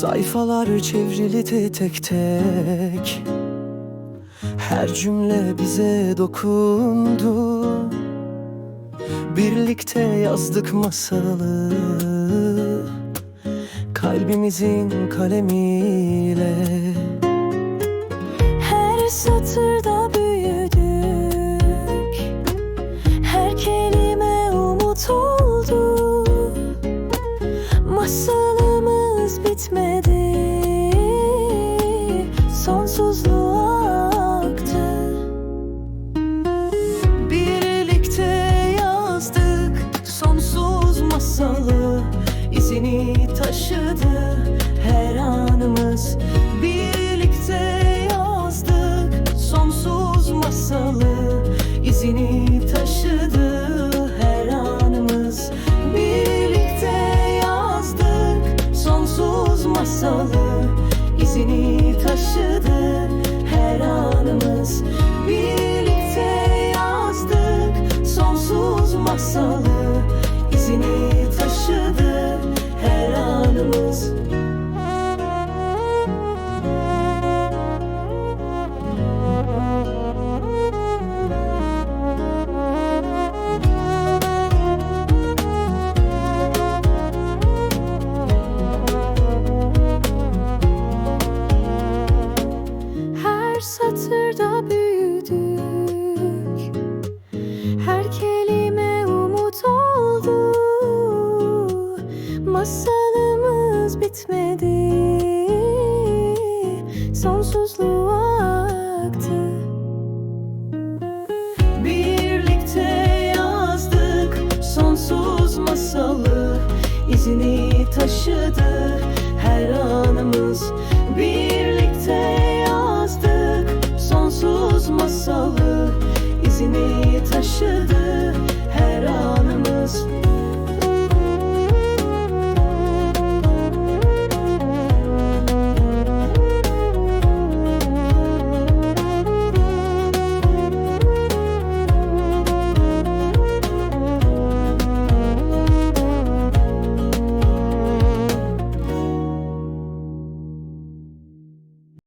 Sayfalar çevrildi tek tek. Her cümle bize dokundu. Birlikte yazdık masalı. Kalbimizin kalemiyle. Her satırda bitmedi Sonsuzluğa aktı. Birlikte yazdık sonsuz masalı. İzini taşıdı her anımız. Birlikte yazdık sonsuz masalı. İzini izini taşıdı her anımız. Birlikte yazdık sonsuz masalı. İzini taşıdı her anımız Her satırda büyüdük. Her kelime umut oldu. Masalımız bitmedi. Sonsuzluğa aktı. Birlikte yazdık sonsuz masalı. İzini taşıdı her anımız izini taşıdı.